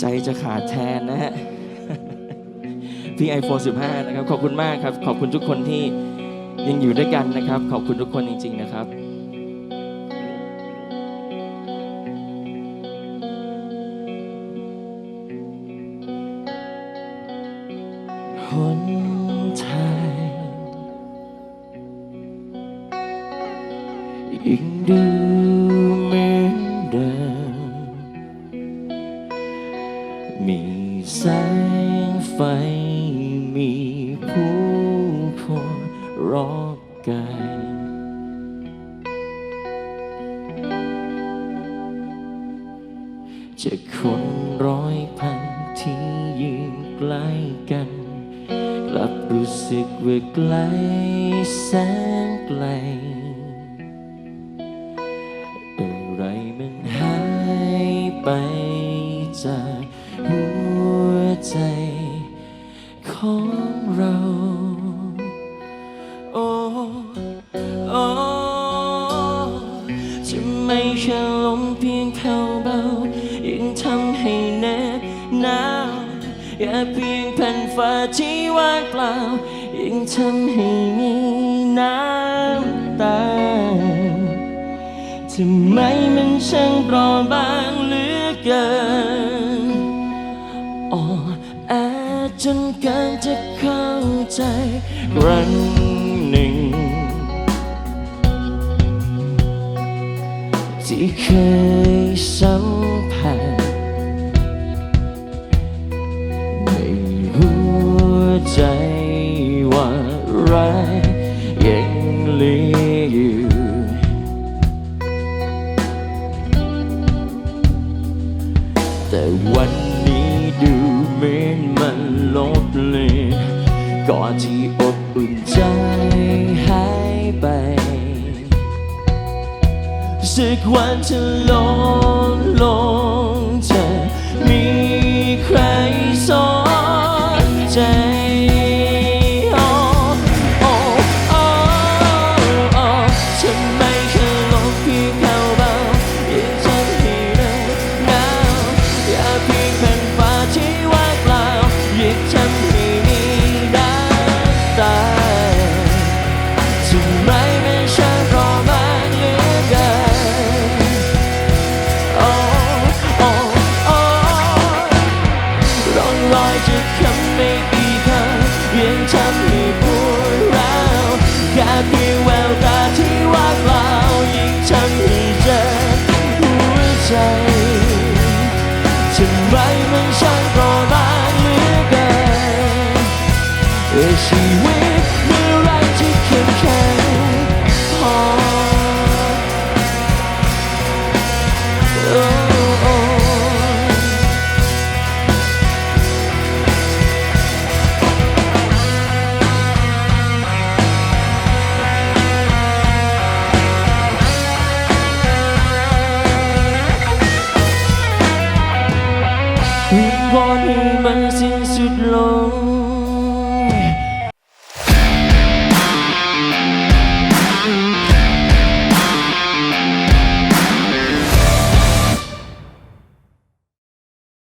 ใจจะขาดแทนนะฮะพี่ iPhone 15 นะครับ ขอบคุณมากครับ ขอบคุณทุกคนที่ยังอยู่ด้วยกันนะครับ ขอบคุณทุกคนจริง ๆ นะครับหนทางยังดู มีแสงไฟ มีผู้คนรอบกายจะคนร้อยพันที่ยืนใกล้กัน กลับรู้สึกว่าไกลแสนไกลอะไรมันหายไปจาก ใจของเรา โอ้โอ้จะไม่แค่ลมเพียงแผ่วเบายังทำให้แนบหนาวอย่าเพียงแผ่นฟ้าที่ว่างเปล่ายังทำให้มีน้ำตาทำไมมันช่างเปราะบางเหลือเกิน นเกินจะเข้าใจครั้งหนึ่ง ที่เคยสัมผัสในหัวใจว่ารักยังเหลืออยู่แต่วัน เหมือนมันลบเลือนก่อดที่อบอุ่นใจหายไปสักวันจะลงลง ฉันไม่ดีเธอยังทำให้ปวดร้าวแค่เพียงแววตาที่ว่างเปล่ายิ่งทำให้เจ็บหัวใจทำไมมันช่างทรมานเหลือเกินชีวิต อนมันสิ้นสุดลง